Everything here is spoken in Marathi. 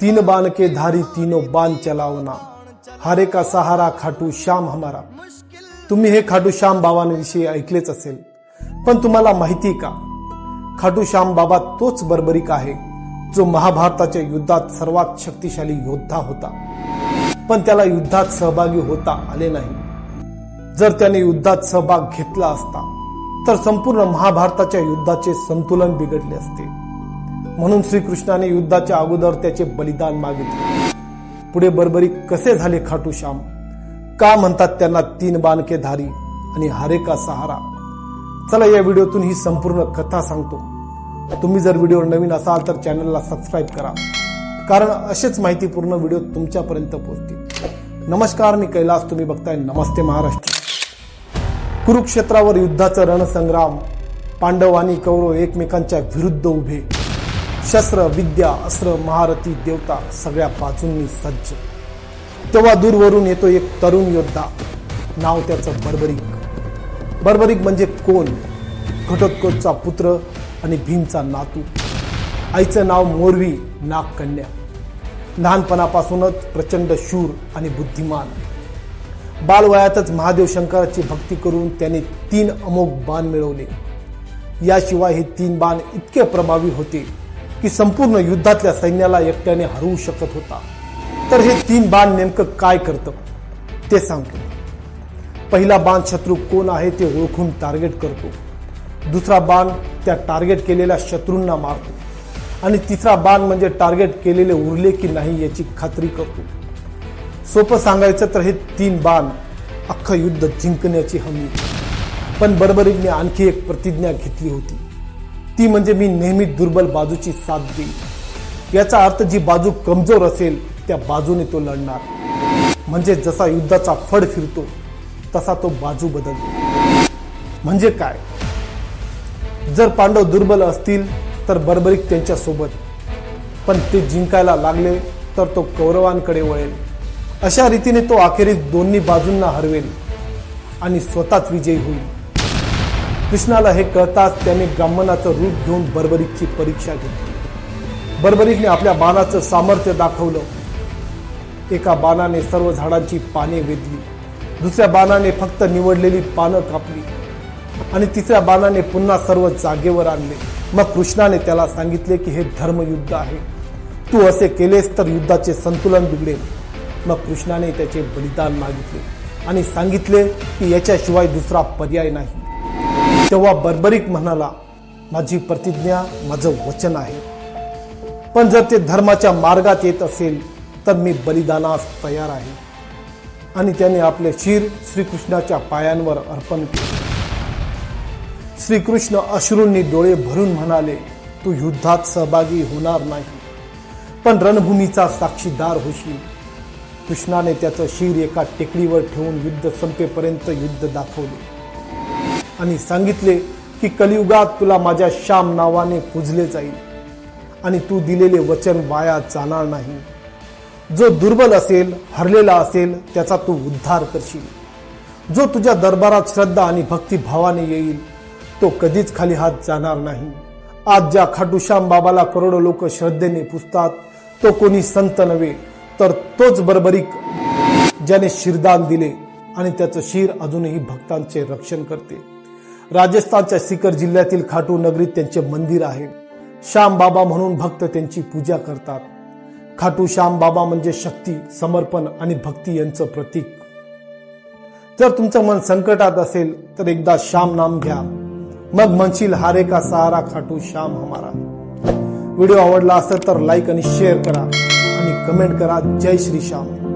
तीन बान के धारी तीनों बाण चलावना हारे का सहारा खाटू श्याम हमारा। तुम्ही हे खाटू श्याम बाबांविषयी ऐकलेच असेल पण तुम्हाला माहिती का? खाटू श्याम बाबा तोच बर्बरिक आहे जो महाभारताच्या युद्धात सर्वात शक्तिशाली योद्धा होता. पण त्याला युद्धात सहभागी होता आले नाही. जर त्याने युद्धात सहभाग घेतला असता तर संपूर्ण महाभारताच्या युद्धाचे संतुलन बिघडले असते. म्हणून श्रीकृष्णाने युद्धाच्या अगोदर त्याचे बलिदान मागितले. पुढे बरबरी कसे झाले खाटू श्याम? का म्हणतात त्यांना तीन बाणके धारी आणि हरे का सहारा? चला या व्हिडिओतून ही संपूर्ण कथा सांगतो. तुम्ही जर व्हिडिओ नवीन असाल तर चॅनलला सबस्क्राईब करा. कारण असेच माहितीपूर्ण व्हिडिओ तुमच्यापर्यंत पोहोचतील. नमस्कार मी कैलास. तुम्ही बघताय नमस्ते महाराष्ट्र. कुरुक्षेत्रावर युद्धाचा रणसंग्राम पांडव आणि कौरव एकमेकांच्या विरुद्ध उभे. शस्त्र विद्या अस्त्र महारथी देवता सगळ्या बाजूंनी सज्ज. तेव्हा दूरवरून येतो एक तरुण योद्धा. नाव त्याचं बर्बरिक. बर्बरिक म्हणजे कोण? घटोत्कोचचा पुत्र आणि भीमचा नातू. आईचं नाव मोरवी नागकन्या. लहानपणापासूनच प्रचंड शूर आणि बुद्धिमान. बालवयातच महादेव शंकराची भक्ती करून त्याने तीन अमोघ बाण मिळवले. याशिवाय हे तीन बाण इतके प्रभावी होते की संपूर्ण युद्धातल्या सैन्याला एकट्याने हरवू शकत होता. तर हे तीन बाण नेमकं काय करतं? ते सांगतो. पहिला बाण शत्रू कोण आहे ते ओळखून टार्गेट करतो. दुसरा बाण त्या टार्गेट केलेल्या शत्रूंना मारतो. आणि तिसरा बाण म्हणजे टार्गेट केलेले उरले की नाही याची खात्री करतो. सोपं सांगायचं तर हे तीन बाण अख्खं युद्ध जिंकण्याची हमी. पण बरोबरीने आणखी एक प्रतिज्ञा घेतली होती. ती म्हणजे मी नेहमी दुर्बल बाजूची साथ देईल याचा अर्थ जी बाजू कमजोर असेल त्या बाजूने तो लढणार. म्हणजे जसा युद्धाचा फड फिरतो तसा तो बाजू बदलतो. म्हणजे काय? जर पांडव दुर्बल असतील तर बर्बरिक त्यांच्यासोबत पण ते जिंकायला लागले तर तो कौरवांकडे वळेल. अशा रीतीने तो अखेरीस दोन्ही बाजूंना हरवेल आणि स्वतःच विजयी होईल. कृष्णाला हे कळताच त्याने ब्राह्मणाचं रूप घेऊन बर्बरीकची परीक्षा घेतली. बर्बरीकने आपल्या बाणाचं सामर्थ्य दाखवलं. एका बाणाने सर्व झाडांची पाने वेधली. दुसऱ्या बाणाने फक्त निवडलेली पानं कापली. आणि तिसऱ्या बाणाने पुन्हा सर्व जागेवर आणले. मग कृष्णाने त्याला सांगितले की हे धर्मयुद्ध आहे. तू असे केलेस तर युद्धाचे संतुलन बिघडेल. मग कृष्णाने त्याचे बलिदान मागितले आणि सांगितले की याच्याशिवाय दुसरा पर्याय नाही. तेव्हा बर्बरिक म्हणाला माझी प्रतिज्ञा माझं वचन आहे. पण जर ते धर्माच्या मार्गात येत असेल तर मी बलिदानास तयार आहे. आणि त्याने आपले शिर श्रीकृष्णाच्या पायांवर अर्पण केले. श्रीकृष्ण अश्रूंनी डोळे भरून म्हणाले तू युद्धात सहभागी होणार नाही पण रणभूमीचा साक्षीदार होशील. कृष्णाने त्याचं शिर एका टेकडीवर ठेवून युद्ध संपेपर्यंत युद्ध दाखवले. आणि सांगितले की कलियुगात तुला माझ्या श्याम नावाने पूजले जाईल. आणि तू दिलेले वचन वाया जाणार नाही. जो दुर्बल असेल हरलेला असेल त्याचा तू उद्धार करशील. जो तुझ्या दरबारात श्रद्धा आणि भक्तिभावाने येईल तो कधीच खाली हात जाणार नाही. आज ज्या खाटूश्याम बाबाला करोडो लोक श्रद्धेने पुजतात तो कोणी संत नव्हे तर तोच बर्बरिक ज्याने शिरदान दिले आणि त्याचं शिर अजूनही भक्तांचे रक्षण करते. राजस्थानच्या सिकर जिल्ह्यातील खाटू नगरीत त्यांचे मंदिर आहे. श्याम बाबा म्हणून भक्त त्यांची पूजा करतात. खाटू श्याम बाबा म्हणजे शक्ती समर्पण आणि भक्ती यांचं प्रतीक. जर तुमचं मन संकटात असेल तर एकदा श्याम नाम घ्या. मग म्हणशील हारे का सहारा खाटू श्याम हमारा. व्हिडिओ आवडला असेल तर लाईक आणि शेअर करा. आणि कमेंट करा जय श्री श्याम.